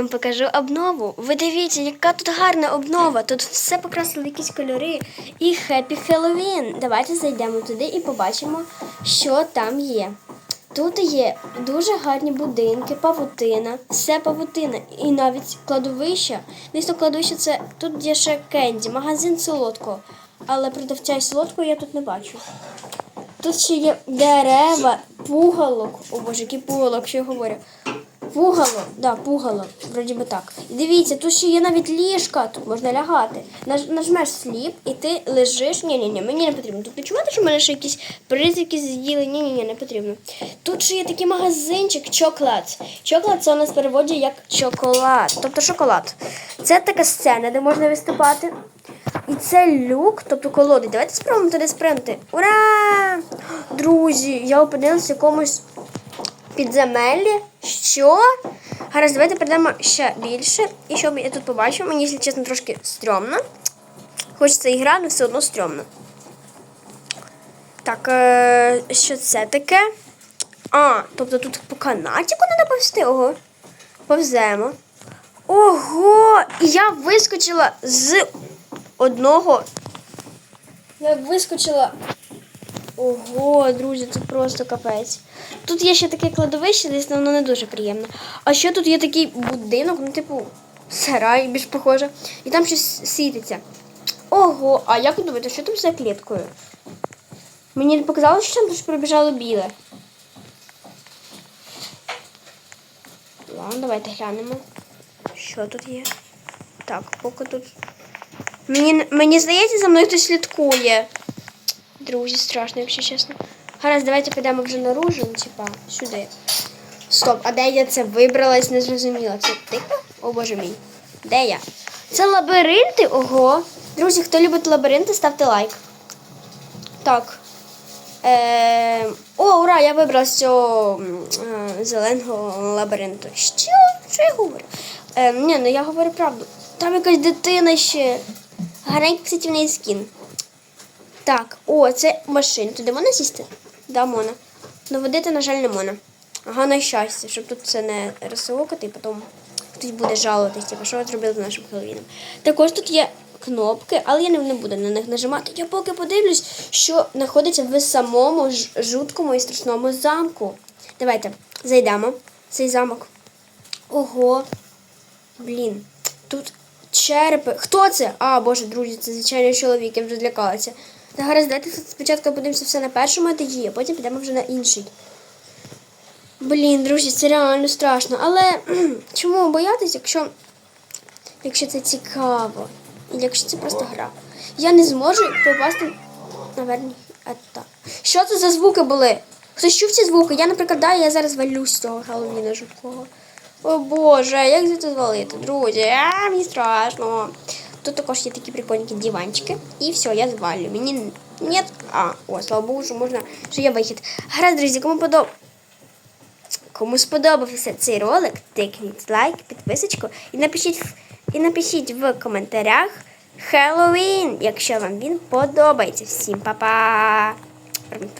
вам покажу обнову. Ви дивіться, яка тут гарна обнова. Тут все покрасили якісь кольори. І Happy Halloween. Давайте зайдемо туди і побачимо, що там є. Тут є дуже гарні будинки, павутина, все павутина. І навіть кладовище. Дійсно, кладовище це тут є ще кенді, магазин солодкого. Але продавця солодкого я тут не бачу. Тут ще є дерева, пугалок. О боже, який пугалок, що я говорю. Пугало, да, пугало, вроді би так. І дивіться, тут ще є навіть ліжка, тут можна лягати. Наж, нажмеш сліп і ти лежиш. Ні, ні, ні, мені не потрібно. Тут відчувати, що в мене ще якісь призики з'їли. Ні, ні, ні, не потрібно. Тут ще є такий магазинчик чоклад. Чоклад це у нас переводі як чоколад, тобто шоколад. Це така сцена, де можна виступати. І це люк, тобто колоди. Давайте спробуємо туди спринти. Ура! Друзі, я опинилася в якомусь підземеллі. Що? Гаразд, давайте перейдемо ще більше. І що я тут побачу, мені, якщо чесно, трошки стрьомно. Хоч це ігра, але все одно стрьомно. Так, е, що це таке? А, тобто тут по канатіку треба повзти. Ого. Повземо. Ого! І я вискочила з одного. Я вискочила. Ого, друзі, це просто капець. Тут є ще таке кладовище, десь воно не дуже приємно. А ще тут є такий будинок, ну, типу, сарай більш похоже. І там щось світиться. Ого, а як думаєте, що там за кліткою? Мені не показалось, що там пробіжало біле. Ладно, давайте глянемо. Що тут є? Так, поки тут. Мені, мені здається, за мною хтось слідкує. Друзі, страшно, якщо чесно. Гаразд, давайте підемо вже наружу, ну, типа, сюди. Стоп, а де я це вибралась, не зрозуміла. Це типа? О боже мій. Де я? Це лабіринти? Ого. Друзі, хто любить лабіринти, ставте лайк. Так. Е, О, ура! Я вибрала з цього е, зеленого лабіринту. Що? Що я говорю? Е, ні, ну я говорю правду. Там якась дитина ще. Гарненький неї скін. Так, о, це машина. Туди можна сісти? Да, можна. Но водити, на жаль, не можна. Ага, на щастя, щоб тут це не розсилокати, і потім хтось буде жалуватись, типу, що ви зробили з нашим Хеллоуіном. Також тут є кнопки, але я не, буду на них нажимати. Я поки подивлюсь, що знаходиться в самому жуткому і страшному замку. Давайте зайдемо цей замок. Ого. Блін, тут черепи. Хто це? А, боже, друзі, це звичайно чоловік, я вже злякалася. Та гаразд, давайте спочатку подивимося все на першому етажі, а потім підемо вже на інший. Блін, друзі, це реально страшно. Але чому боятись, якщо, якщо це цікаво? І якщо це просто гра? Я не зможу попасти на верхній етап. Що це за звуки були? Хтось чув ці звуки? Я, наприклад, да, я зараз валюсь з цього Хеллоуіна жуткого. О Боже, як звідти звалити, друзі? А, мені страшно. Тут також є такі прикольні диванчики. І все, я звалю. Мені нет. А, о, слава Богу, що можна, що є вихід. Гаразд, друзі, кому подоб... Кому сподобався цей ролик, тикніть лайк, підписочку і напишіть, і напишіть в коментарях Хеллоуін, якщо вам він подобається. Всім па-па!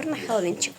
На Хеллоуінчик.